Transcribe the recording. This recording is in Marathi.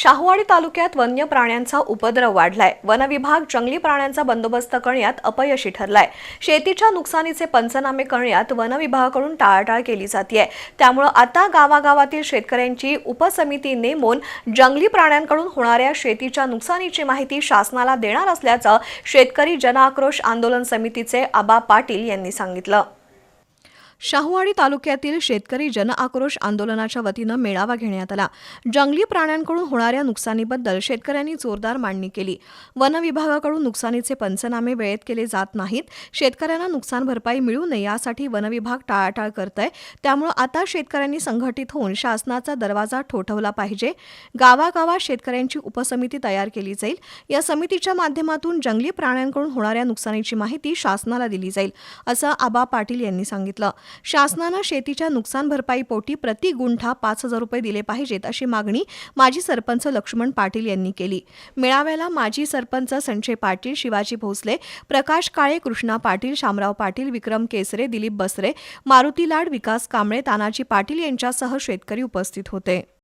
शाहूवाडी तालुक्यात वन्य प्राण्यांचा उपद्रव वाढलाय. वनविभाग जंगली प्राण्यांचा बंदोबस्त करण्यात अपयशी ठरलाय. शेतीच्या नुकसानीचे पंचनामे करण्यात वनविभागाकडून टाळाटाळ केली जाते त्यामुळं आता गावागावातील शेतकऱ्यांची उपसमिती नेमून जंगली प्राण्यांकडून होणाऱ्या शेतीच्या नुकसानीची माहिती शासनाला देणार असल्याचं शेतकरी जनआक्रोश आंदोलन समितीचे आबा पाटील यांनी सांगितलं. शाहूवाडी तालुक्यातील शेतकरी जनआक्रोश आंदोलनाच्या वतीनं मेळावा घेण्यात आला. जंगली प्राण्यांकडून होणाऱ्या नुकसानीबद्दल शेतकऱ्यांनी जोरदार मांडणी केली. वन विभागाकडून नुकसानीचे पंचनामे वेळेत केले जात नाहीत. शेतकऱ्यांना नुकसान भरपाई मिळू नये यासाठी वनविभाग टाळाटाळ करत आहे त्यामुळे आता शेतकऱ्यांनी संघटित होऊन शासनाचा दरवाजा ठोठवला पाहिजे. गावागावात शेतकऱ्यांची उपसमिती तयार केली जाईल. या समितीच्या माध्यमातून जंगली प्राण्यांकडून होणाऱ्या नुकसानीची माहिती शासनाला दिली जाईल असं आबा पाटील यांनी सांगितलं. शासनानं शेतीच्या नुकसान भरपाईपोटी प्रति गुंठा पाच हजार रुपये दिले पाहिजेत अशी मागणी माजी सरपंच लक्ष्मण पाटील यांनी केली. मेळाव्याला माजी सरपंच संजय पाटील शिवाजी भोसले प्रकाश काळे कृष्णा पाटील शामराव पाटील विक्रम केसरे दिलीप बसरे मारुती लाड विकास कांबळे तानाजी पाटील यांच्यासह शेतकरी उपस्थित होते.